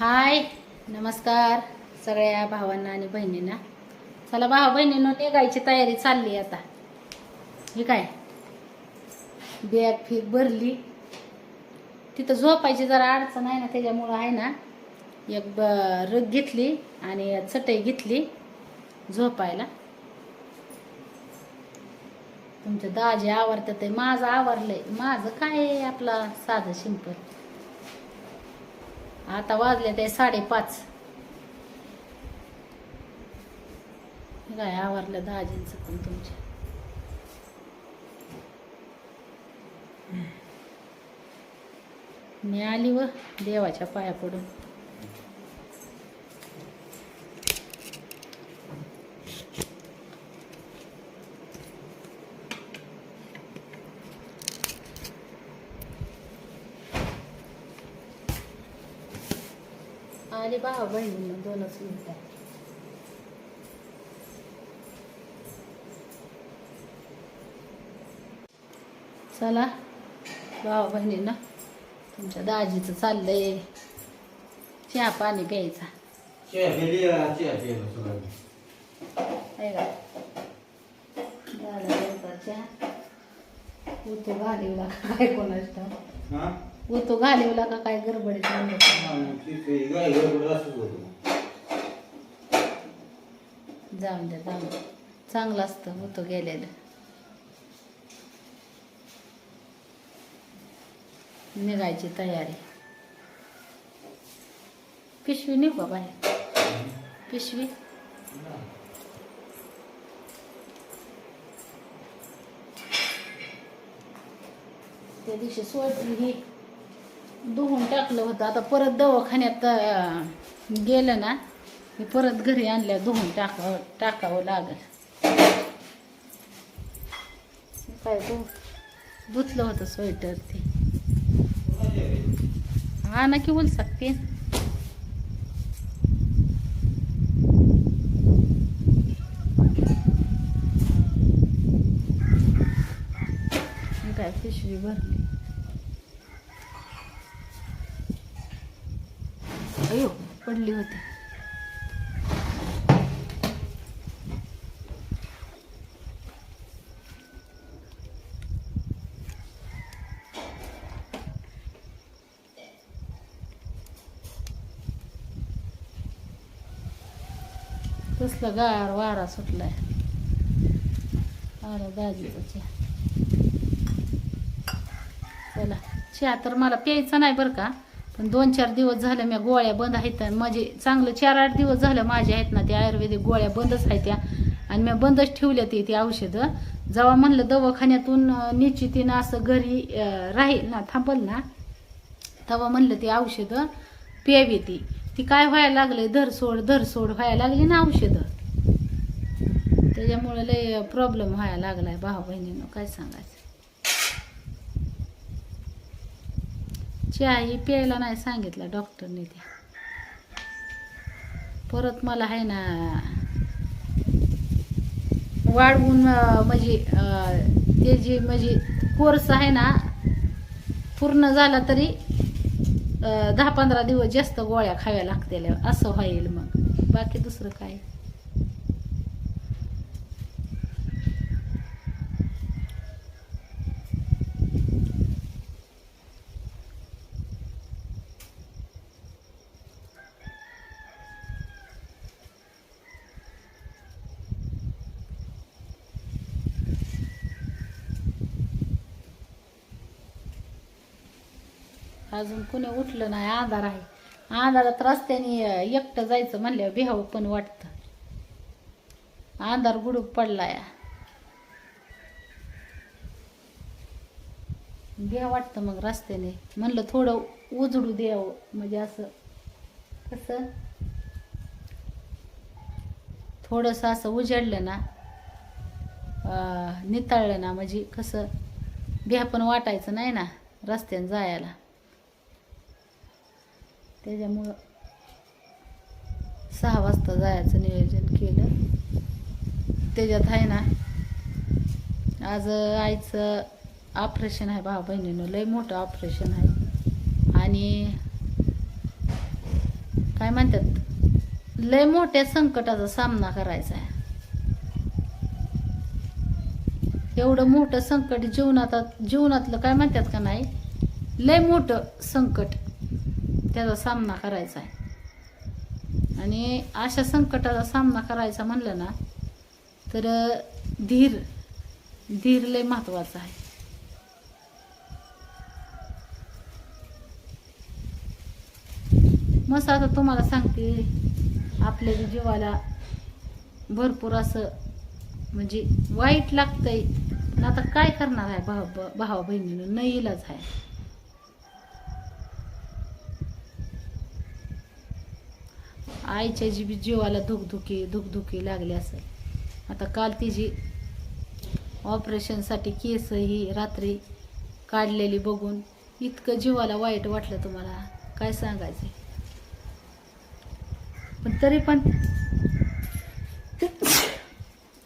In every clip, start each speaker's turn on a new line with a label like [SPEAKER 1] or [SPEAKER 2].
[SPEAKER 1] हाय नमस्कार सगळ्या भावांना आणि बहिणींना. चला भावा बहिणींनो निघायची तयारी चालली आता. हे काय? बॅग फीक भरली. तिथं झोपायची जरा अडचण आहे ना त्याच्यामुळं आहे ना एक ब रग घेतली आणि चटई घेतली झोपायला. तुमच्या दाजी आवरतात ते माझं आवरलंय. माझं काय आपला साधं सिंपल आता वाजले ते साडेपाच. काय आवरलं दाजींचं पण तुमच्या? मी आली व देवाच्या पाया पडून. आली भावा बहिणीनं दोनच मिनिटं. चला भावा बहिणीनं. तुमच्या दाजीचं चाललंय. चहा पाणी प्यायचा.
[SPEAKER 2] चहा
[SPEAKER 1] उतो का? काय कोणाच
[SPEAKER 2] हा
[SPEAKER 1] उतो घालिवला का काय गडबडीत
[SPEAKER 2] होतं.
[SPEAKER 1] जाऊन द्या जाऊन चांगलं असतं उतो गेलेलं. निघायची तयारी. पिशवी निघू का बाहेर? पिशवी? त्या दिवशी सोडली. ही धुवून टाकलं होतं. आता परत दवाखान्यात गेलं ना हे परत घरी आणल्या धुवून टाकावं टाकावं लागल. काय धु धुतलं होतं स्वेटर ते. हा ना की बोल सकते काय पिशवी भरली. पडली होती. कसलं गार वारा सुटलाय. अरे दाजीचा चहा. चला. चहा तर मला प्यायचा नाही बरं का? पण दोन चार दिवस झालं मी गोळ्या बंद आहेत आणि माझे चांगलं चार आठ दिवस झालं माझ्या आहेत ना त्या आयुर्वेदिक गोळ्या बंदच आहेत त्या. आणि मी बंदच ठेवल्या ती ती औषधं. जेव्हा म्हणलं दवाखान्यातून निश्चितीनं असं घरी राहील ना थांबल ना तेव्हा म्हणलं ती औषधं प्यावी ती. ती काय व्हायला लागलंय? धरसोड धरसोड व्हायला लागली ना औषधं. त्याच्यामुळे लय प्रॉब्लेम व्हायला लागलाय भाऊ बहिणीनं काय सांगायचं? ही प्यायला नाही सांगितलं डॉक्टरने त्या परत मला आहे ना वाढवून म्हणजे ते जे म्हणजे कोर्स आहे ना पूर्ण झाला तरी दहा पंधरा दिवस जास्त गोळ्या खाव्या लागतील असं होईल मग. बाकी दुसरं काय? अजून कुणी उठलं नाही आधार आहे. अंधारात रस्त्याने एकटं जायचं म्हणल्यावर बिहाव पण वाटतं. आधार गुडूप पडलाय. द्या वाटतं मग रस्त्याने. म्हणलं थोडं उजडू द्यावं. म्हणजे असं कसं? थोडंसं असं उजाडलं ना निताळलं नितळलं ना म्हणजे कसं? बिहा पण वाटायचं नाही ना रस्त्याने जायला. त्याच्यामुळं सहा वाजता जायचं नियोजन केलं. त्याच्यात आहे ना आज आईचं ऑपरेशन आहे भाऊ बहिणीनं लय मोठं ऑपरेशन आहे. आणि काय म्हणतात लय मोठ्या संकटाचा सामना करायचा आहे. एवढं मोठं संकट जीवनात जीवनातलं काय म्हणतात का नाही लय मोठं संकट. त्याचा सामना करायचा आहे. आणि अशा संकटाचा सामना करायचा म्हणलं ना तर धीर धीर लय महत्त्वाचा आहे. मस्त आता तुम्हाला सांगते आपल्या जीवाला भरपूर असं म्हणजे वाईट लागतंय आता काय करणार आहे भाव भावा बहिणीनं? न इलाज आहे. आईच्या जी बी जीवाला धुकधुकी धुकधुकी लागली असेल. आता काल तिची ऑपरेशनसाठी केस ही रात्री काढलेली बघून इतकं जीवाला वाईट वाटलं तुम्हाला. काय सांगायचं? पण तरी पण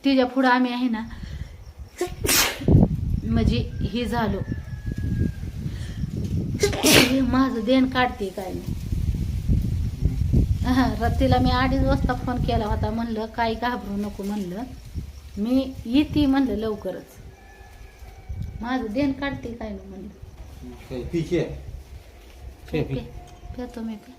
[SPEAKER 1] तिच्या पुढं आम्ही आहे ना म्हणजे हे झालो. हे माझं देण काढते काय नाही हा, रतीला मी अडीच वाजता फोन केला होता. म्हणलं काही घाबरू नको म्हणलं. मी येते म्हणलं लवकरच. माझं देण काढते काय नाही म्हणलं. पेतो मी पे.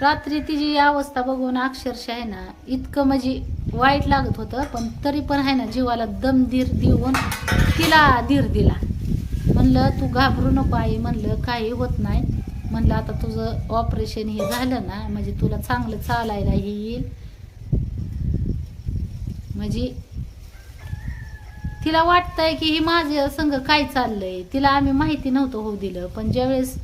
[SPEAKER 1] रात्री तिची अवस्था बघून अक्षरशः आहे ना इतकं म्हणजे वाईट लागत होतं पण तरी पण आहे ना जीवाला दम धीर देऊन तिला धीर दिला. म्हणलं तू घाबरू नको आई म्हणलं काही होत नाही. म्हणलं आता तुझं ऑपरेशन हे झालं ना म्हणजे तुला चांगलं चालायला येईल. म्हणजे तिला वाटतंय की ही माझं संघ काय चाललंय. तिला आम्ही माहिती नव्हतं होऊ दिलं पण ज्यावेळेस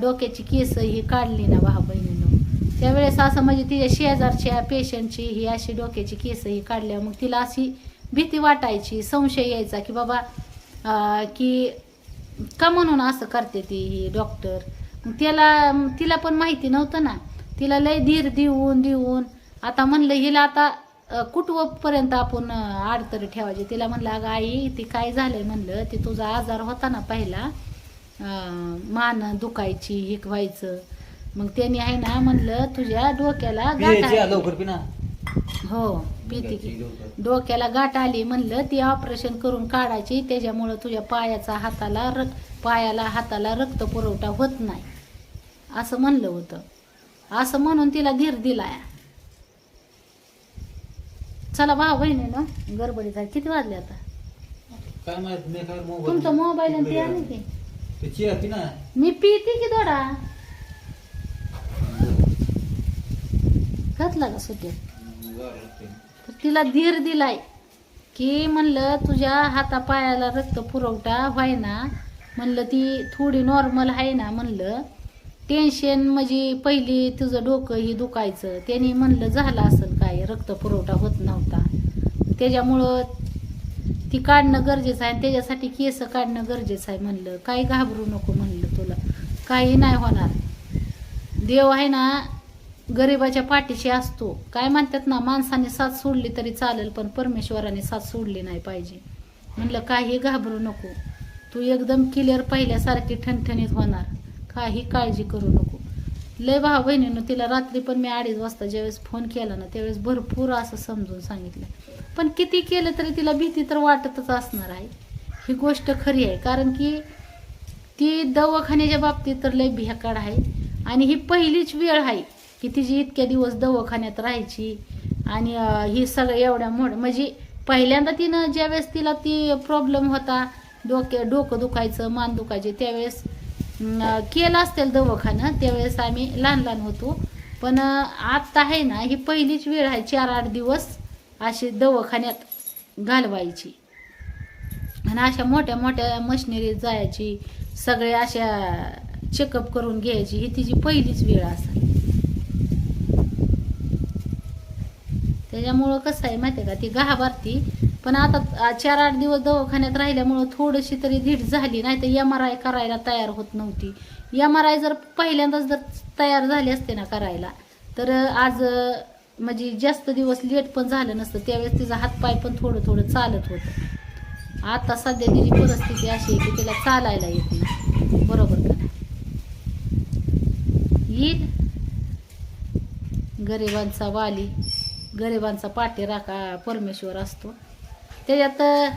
[SPEAKER 1] डोक्याची केस ही काढली ना भाऊ बहिणीनं त्यावेळेस असं म्हणजे तिच्या शेजारच्या पेशंटची ही अशी डोक्याची केस ही काढल्या मग तिला अशी भीती वाटायची संशय यायचा की बाबा की का म्हणून असं करते ती ही डॉक्टर त्याला तिला पण माहिती नव्हतं ना. तिला लय धीर देऊन देऊन. आता म्हणलं हिला आता अ, कुठपर्यंत आपण आडतरी ठेवायची? तिला म्हणलं अगं आई ती काय झालंय? म्हणलं ते तुझा आजार होता ना पहिला. मान दुखायची हिक व्हायचं मग त्यांनी आहे ना म्हणलं तुझ्या डोक्याला हो. पिते की डोक्याला गाठ आली म्हणलं ती ऑपरेशन करून काढायची. त्याच्यामुळं तुझ्या पायाचा हाताला रक पायाला हाताला रक्त पुरवठा होत नाही. असं म्हणलं होतं. असं म्हणून तिला धीर दिलाय. चला भाऊ बहिणी ना गडबडीत आहे. किती वाजले आता? तुमचा मोबाईल आणि ते की
[SPEAKER 2] पिना
[SPEAKER 1] मी पिते की थोडा? घातला का सुट्टीत? तर तिला धीर दिलाय की म्हणलं तुझ्या हातापायाला रक्त पुरवठा व्हायना. म्हणलं ती थोडी नॉर्मल आहे ना म्हणलं टेन्शन म्हणजे पहिली तुझं डोकं ही दुखायचं. त्यांनी म्हणलं झालं असेल काय? रक्त पुरवठा होत नव्हता. त्याच्यामुळं ती काढणं गरजेचं आहे आणि त्याच्यासाठी केस काढणं गरजेचं आहे म्हणलं. काही घाबरू नको म्हणलं तुला. काही नाही होणार. देव आहे ना गरिबाच्या पाठीशी असतो. काय म्हणतात ना माणसाने साथ सोडली तरी चालेल पण परमेश्वराने साथ सोडली नाही पाहिजे. म्हणलं काही घाबरू नको. तू एकदम क्लिअर पहिल्यासारखी ठणठणीत होणार. काही काळजी करू नको. लय भाऊ बहिणीनं तिला रात्री पण मी अडीच वाजता ज्यावेळेस फोन केला ना त्यावेळेस भरपूर असं समजून सांगितलं. पण किती केलं तरी तिला भीती तर वाटतच असणार आहे. ही गोष्ट खरी आहे कारण की ती दवाखान्याच्या बाबतीत तर लय भियाकाड आहे. आणि ही पहिलीच वेळ आहे. की तिची इतक्या दिवस दवाखान्यात राहायची आणि ही सगळं एवढ्या मोठ म्हणजे पहिल्यांदा तिनं ज्यावेळेस तिला ती प्रॉब्लेम होता डोके डोकं दुखायचं मान दुखायचे त्यावेळेस केलं असेल दवाखानं त्यावेळेस आम्ही लहान लहान होतो. पण आत्ता आहे ना ही पहिलीच वेळ आहे चार आठ दिवस अशी दवाखान्यात घालवायची. आणि अशा मोठ्या मोठ्या मशिनरीत जायची सगळे अशा चेकअप करून घ्यायची ही तिची पहिलीच वेळ असेल. त्याच्यामुळं कसं आहे माहिती आहे का ती घाबरती. पण आता चार आठ दिवस दवाखान्यात राहिल्यामुळं थोडीशी तरी धीट झाली नाही तर एम आर आय करायला तयार होत नव्हती. एम आर आय जर पहिल्यांदाच जर तयार झाली असते ना करायला तर आज म्हणजे जास्त दिवस लेट पण झालं नसतं त्यावेळेस तिचा हातपाय पण थोडं थोडं चालत होतं. आता सध्या तिची परिस्थिती अशी आहे की तिला चालायला येत नाही. बरोबर का? नाही येईल गरिबांचा वाली. गरिबांचा पाठीराखा परमेश्वर असतो. त्याच्यात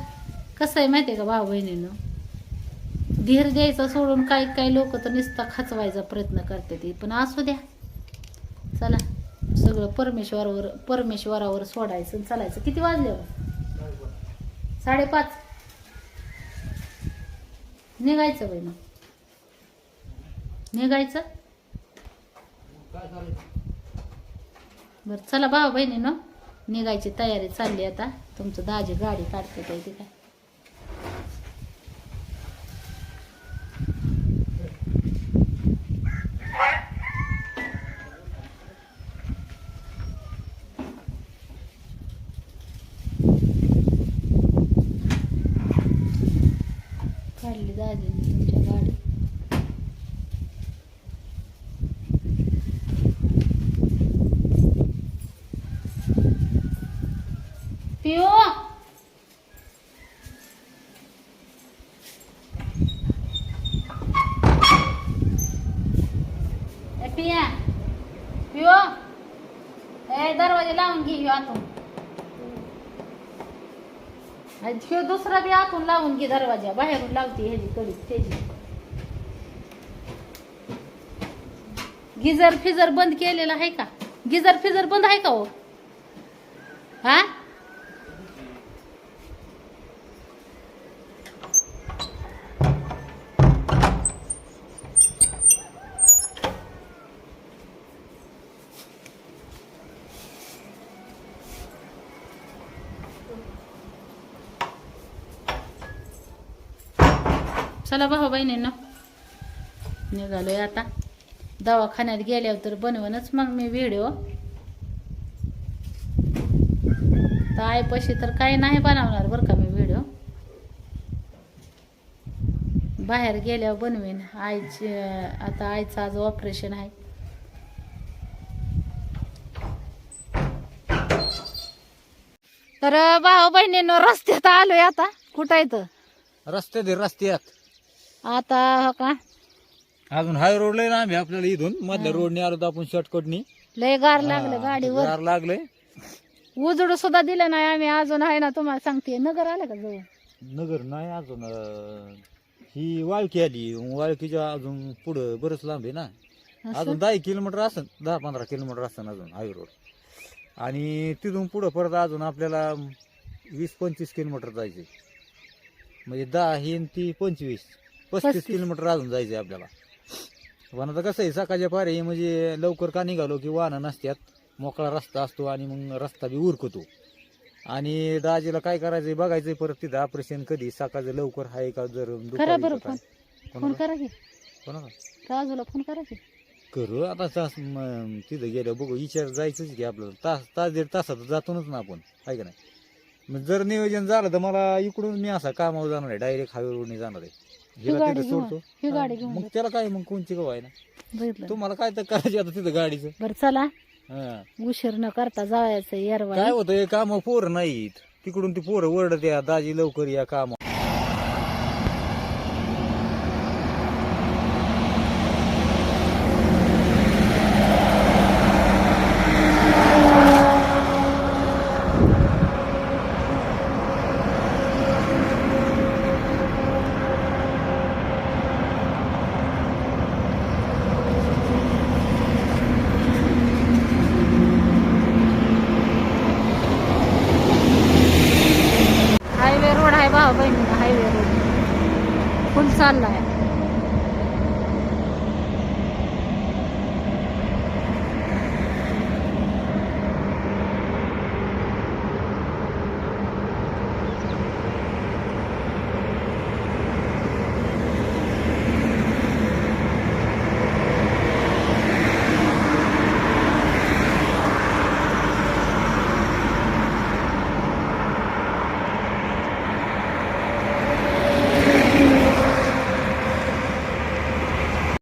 [SPEAKER 1] कसं आहे माहिती आहे का भाऊ बहिणीनं धीर द्यायचा सोडून काही काही लोक तर नुसता खचवायचा प्रयत्न करते ते पण असू द्या. चला. सगळं परमेश्वरावर परमेश्वरावर सोडायचं आणि चालायचं. किती वाजले हो? साडेपाच. निघायचं बहिण. निघायचं? बरं चला भावा बहिणीनं निघायची तयारी चालली आता. तुमचं दाजी गाडी काढते काय ते काय काढली दाजीने तुमच्या गाडी पिओ ए पिया. पिओ ए दरवाजे लावून घे आतून. आणि दुसरा बी आतून लावून घे दरवाजा. बाहेरून लावते ह्याची कडी त्याची. गिजर फिजर बंद केलेला आहे का? गिजर फिजर बंद आहे का हो? हा? चला भाऊ बहिणींना. निघालोय आता. दवाखान्यात गेल्यावर तर बनवूनच मग मी व्हिडिओ तर आईपाशी तर काही नाही बनवणार बरं का मी व्हिडिओ बाहेर गेल्यावर बनवीन. आईची आता आईचं आज ऑपरेशन आहे. तर भाऊ बहिणींनो रस्त्यात आलोय आता. कुठं येतं
[SPEAKER 2] रस्त्यात आहे, रस्त्यात.
[SPEAKER 1] आता हो का?
[SPEAKER 2] अजून हाय रोडला ना आम्ही आपल्याला इथून. मधल्या रोडने आलो तर आपण शॉर्टकटनी
[SPEAKER 1] लय गार लागलं गाडीवर.
[SPEAKER 2] गार लागलंय.
[SPEAKER 1] उजड सुद्धा दिलं नाही आम्ही. अजून आहे ना तुम्हाला सांगते. नगर आलं का जवळ?
[SPEAKER 2] नगर नाही अजून अं, ही वाळकी आली. वाळकीच्या अजून पुढं बरंच लांब आहे ना? अजून दहा किलोमीटर असेल दहा पंधरा किलोमीटर असेल अजून हाय रोड. आणि तिथून पुढं परत अजून आपल्याला वीस पंचवीस किलोमीटर जायचे म्हणजे दहा ही आणि ती पंचवीस. पस्तीस. किलोमीटर अजून जायचे आपल्याला. पण आता कसं आहे सकाळच्या पारी म्हणजे लवकर का निघालो की वाहनं नसतात मोकळा रस्ता असतो आणि मग रस्ता बी उरकतो. आणि दाजीला काय करायचंय बघायचंय परत तिथं ऑपरेशन कधी सकाळचं लवकर आहे का जर
[SPEAKER 1] करा बरं? फोन. फोन करा की.
[SPEAKER 2] कोणाला?
[SPEAKER 1] राजूला फोन करा की.
[SPEAKER 2] करू आता तास म- तिथं गेलं बघू विचार जायचंच की आपल्याला. तास तास दीड तासात जातोच ना आपण आहे का नाही? मग जर नियोजन झालं तर मला इकडून मी असा कामावर जाणार आहे डायरेक्ट हायवे रोडने जाणार आहे. हिला
[SPEAKER 1] गाडी
[SPEAKER 2] तिथं
[SPEAKER 1] घेऊन-
[SPEAKER 2] सोडतो
[SPEAKER 1] ही गाडी घेऊन
[SPEAKER 2] मग. त्याला काय मग कोणची गव आहे ना?
[SPEAKER 1] बघितलं.
[SPEAKER 2] तुम्हाला काय तर करायचं आता तिथं गाडीचं.
[SPEAKER 1] बरं चला.
[SPEAKER 2] हा.
[SPEAKER 1] उशीर न करता जायचं
[SPEAKER 2] काय
[SPEAKER 1] येरवाडी
[SPEAKER 2] होतं हे काम पोरं नाहीत. तिकडून ती पोरं वरडत या दाजी लवकर या काम